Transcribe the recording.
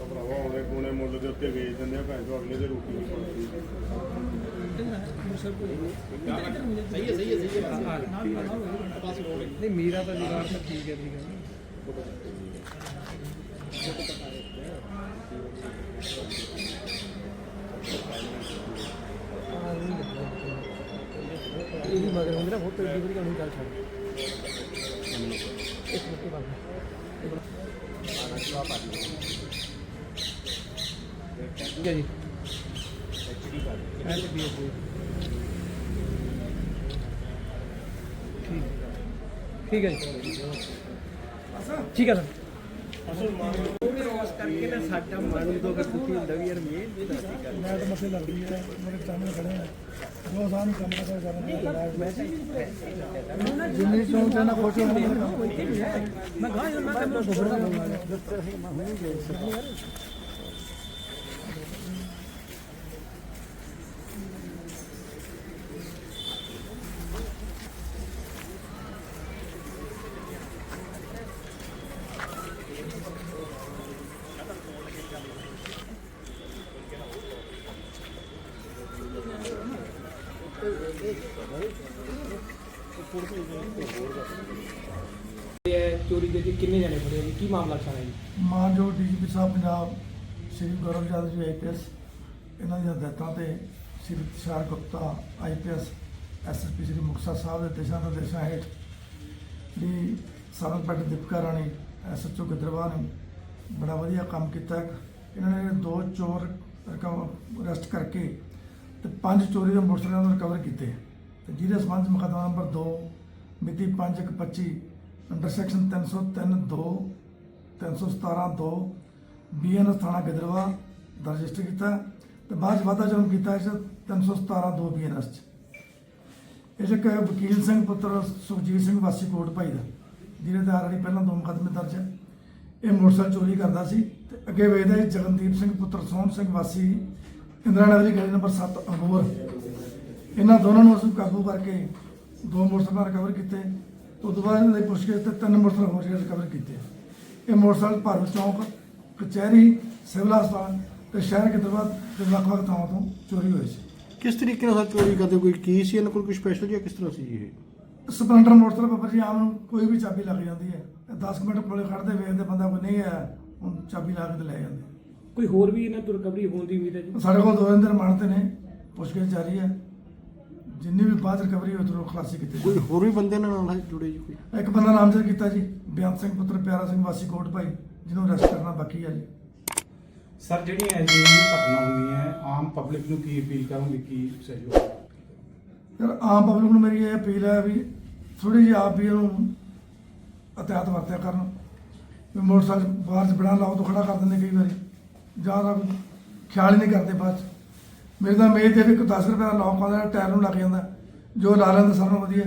ਭਰਾਵਾ ਕੋਨੇ ਮੁੱਲ ਦੇ ਉੱਤੇ ਵੇਚ ਦਿੰਦੇ ਆ ਭੈਣ ਚੋ ਅਗਲੇ ਦੇ ਰੋਟੀ ਨਹੀਂ ਸਹੀ ਹੈ। ਸਹੀ ਹੈ ਸਹੀ ਹੈ ਬਸ ਰੋਡ ਨਹੀਂ ਮੀਰਾ ਤਾਂ ਜੁਗਾੜ ਤਾਂ ਠੀਕ ਹੈ ਠੀਕ ਹੈ। ਇਹ ਮਗਰ ਹੁੰਦੀ ਨਾ ਬਹੁਤ ਏਡੀ ਵਧੀਆ ਨਹੀਂ ਗੱਲ ਛੱਡ ਇੱਕ ਮਿੰਟ ਬਾਅਦ ਠੀਕ ਹੈ ਜੀ ਐਚਡੀ ਠੀਕ ਠੀਕ ਹੈ ਜੀ ਸਾਨ ਕੰਮ ਕਰ ਕਰਨਾ ਮੈਂ ਜਿੰਨੀ ਸੋਚ ਨਾ ਖੁਸ਼ ਹੋਣਾ ਮੈਂ ਗਾਇਆ ਮੈਂ ਕੰਮ ਬੋਲਣਾ ਇਹ ਚੋਰੀ ਦੇ ਜੀ ਕਿੰਨੇ ਜਣੇ ਫੜੇ ਜੀ? ਕੀ ਮਾਮਲਾ ਸਾਰਾ ਜੀ? ਮਾਨਯੋਗ ਡੀਜੀਪੀ ਸਾਹਿਬ, ਪੰਜਾਬ ਸ਼੍ਰੀ ਗੌਰਵ ਯਾਦਵ ਜੀ ਆਈਪੀਐਸ ਇਹਨਾਂ ਦੀਆਂ ਹਦਾਇਤਾਂ ਤੇ ਸ਼੍ਰੀ ਤੁਸ਼ਾਰ ਗੁਪਤਾ ਆਈਪੀਐਸ ਐਸਐਸਪੀ ਸ਼੍ਰੀ ਮੁਕਤਸਰ ਸਾਹਿਬ ਦੇ ਦਿਸ਼ਾ ਨਿਰਦੇਸ਼ਾਂ ਹੇਠ ਦੀ ਸਰਨਪਟ ਦੀਪਕਾ ਰਾਣੀ ਐਸਐਚਓ ਗਿੱਦਰਵਾਹ ਨੇ ਬੜਾ ਵਧੀਆ ਕੰਮ ਕੀਤਾ। ਇਹਨਾਂ ਨੇ ਦੋ ਚੋਰ ਅਰੈਸਟ ਕਰਕੇ ਤੇ ਪੰਜ ਚੋਰੀ ਦੇ ਮੋਟਰਸਾਈਕਲਾਂ ਨੂੰ ਰਿਕਵਰ ਕੀਤੇ। ਤੇ ਜਿਹਦੇ ਸੰਬੰਧ 'ਚ ਮੁਕੱਦਮਾ ਨੰਬਰ 2 ਮਿਤੀ 5/1/25 ਅੰਡਰ ਸੈਕਸ਼ਨ 303 2 317 2 ਬੀਐਨਐਸ ਥਾਣਾ ਗਿੱਦਰਵਾ ਦਾ ਰਜਿਸਟਰ ਕੀਤਾ। ਹੈ ਤੇ ਬਾਅਦ 'ਚ ਵਾਧਾ ਜਨਮ ਕੀਤਾ ਇਸ 317 2 ਬੀਐਨਐਸ ਚ ਇਹ 'ਚ। ਇੱਕ ਵਕੀਲ ਸਿੰਘ ਪੁੱਤਰ ਸੁਖਜੀਤ ਸਿੰਘ ਵਾਸੀ ਕੋਟ ਭਾਈ ਦਾ, ਜਿਹਦੇ ਤੇ ਆਲਰੇਡੀ ਪਹਿਲਾਂ ਦੋ ਮੁਕੱਦਮੇ ਦਰਜ ਹੈ। ਇਹ ਮੋਟਰਸਾਈਕਲ ਚੋਰੀ ਕਰਦਾ ਸੀ ਤੇ ਅੱਗੇ ਵੇਚਦਾ ਸੀ ਜਗਨਦੀਪ ਸਿੰਘ ਪੁੱਤਰ, ਸੋਹਣ ਸਿੰਘ ਵਾਸੀ ਇੰਦਰਾ ਨਗਰੀ ਗਲੀ ਨੰਬਰ 7 ਅਬੋਰ। ਇਹਨਾਂ ਦੋਨਾਂ ਨੂੰ ਅਸੀਂ ਕਾਬੂ ਕਰਕੇ ਦੋ ਮੋਟਰਸਾਈਕਲ ਰਿਕਵਰ ਕੀਤੇ। ਉਸ ਤੋਂ ਬਾਅਦ ਇਹਨਾਂ ਦੀ ਪੁੱਛਗਿੱਛ ਤੇ ਤਿੰਨ ਮੋਟਰਸਾਈਕਲ ਹੋਰ ਰਿਕਵਰ ਕੀਤੇ। ਇਹ ਮੋਟਰਸਾਈਕਲ ਭਾਰਤ ਚੌਂਕ ਕਚਹਿਰੀ ਸਿਵਲ ਹਸਪਤਾਲ ਤੇ ਸ਼ਹਿਰ ਕੇ ਦਰਬਾਰ ਦੇ ਵੱਖ ਵੱਖ ਥਾਵਾਂ ਤੋਂ ਚੋਰੀ ਹੋਈ ਸੀ। ਕਿਸ ਤਰੀਕੇ ਨਾਲ ਚੋਰੀ ਕਰਦੇ ਕੋਈ ਕੀ ਸੀ ਇਹਨਾਂ ਕੋਲ? ਕੋਈ ਸਪੈਸ਼ਲ ਜਾਂ ਕਿਸ ਤਰ੍ਹਾਂ ਸੀ ਇਹ? ਸਪਲੈਂਡਰ ਮੋਟਰਸਾਈਕਲ ਬਾਬਾ ਜੀ ਆਮ ਨੂੰ ਕੋਈ ਵੀ ਚਾਬੀ ਲੱਗ ਜਾਂਦੀ ਹੈ। 10 ਮਿੰਟ ਕੋਲੇ ਖੜਦੇ ਵੇਖਦੇ ਬੰਦਾ ਕੋਈ ਨਹੀਂ ਆਇਆ ਹੁਣ ਚਾਬੀ ਲਾ ਕੇ ਲੈ ਜਾਂਦੇ। ਕੋਈ ਹੋਰ ਵੀ ਇਹਨਾਂ ਤੋਂ ਰਿਕਵਰੀ ਹੋਣ ਦੀ ਉਮੀਦ ਹੈ ਜੀ? ਸਾਡੇ ਕੋਲ ਦੋ ਦਿਨ ਦੇ ਰਿਮਾਂਡ ਤੇ ਨੇ ਪੁੱਛਗਿੱਛ ਜਾਰੀ ਹੈ। ਜਿੰਨੀ ਵੀ ਬਾਅਦ ਰਿਕਵਰੀ ਹੋਈ ਤੋਂ ਖਲਾਸੀ ਕੀਤੀ ਕੋਈ। ਹੋਰ ਵੀ ਬੰਦੇ ਇਹਨਾਂ ਨਾਲ ਜੁੜੇ ਜੀ ਕੋਈ? ਇੱਕ ਬੰਦਾ ਨਾਮਜ਼ਦ ਕੀਤਾ ਜੀ ਬਿਆਨ ਸਿੰਘ ਪੁੱਤਰ ਪਿਆਰਾ ਸਿੰਘ ਵਾਸੀ ਕੋਟ ਭਾਈ ਜਿਹਨੂੰ ਅਰੈਸਟ ਕਰਨਾ ਬਾਕੀ ਹੈ ਜੀ। ਸਰ ਜਿਹੜੀਆਂ ਅਜਿਹੀਆਂ ਘਟਨਾ ਹੁੰਦੀਆਂ ਹੈ, ਆਮ ਪਬਲਿਕ ਨੂੰ ਕੀ ਅਪੀਲ ਕਰੋਗੇ ਕੀ ਸਹਿਯੋਗ ਯਾਰ ਆਮ ਪਬਲਿਕ ਨੂੰ ਮੇਰੀ ਇਹ ਅਪੀਲ ਹੈ ਵੀ ਥੋੜੀ ਜਿਹੀ ਆਪ ਵੀ ਇਹਨੂੰ ਅਤਿਆਤ ਵਰਤਿਆ ਕਰਨ। ਮੋਟਰਸਾਈਕਲ ਬਾਹਰ 'ਚ ਬਿਨਾਂ ਲਾਓ ਤੋਂ ਖੜਾ ਕਰ ਦਿੰਦੇ ਕਈ ਵਾਰੀ। ਜ਼ਿਆਦਾ ਕੋਈ ਖਿਆਲ ਹੀ ਨਹੀਂ ਕਰਦੇ ਬਾਅਦ 'ਚ ਮੇਰੇ ਤਾਂ ਮੇਜ਼ ਤੇ ਵੀ ਕੋਈ 10 ਰੁਪਏ ਦਾ ਲੌਕ ਆਉਂਦਾ ਟਾਇਰ ਨੂੰ ਲੱਗ ਜਾਂਦਾ, ਜੋ ਲਾ ਲੈਂਦਾ ਸਾਰਿਆਂ ਨੂੰ ਵਧੀਆ।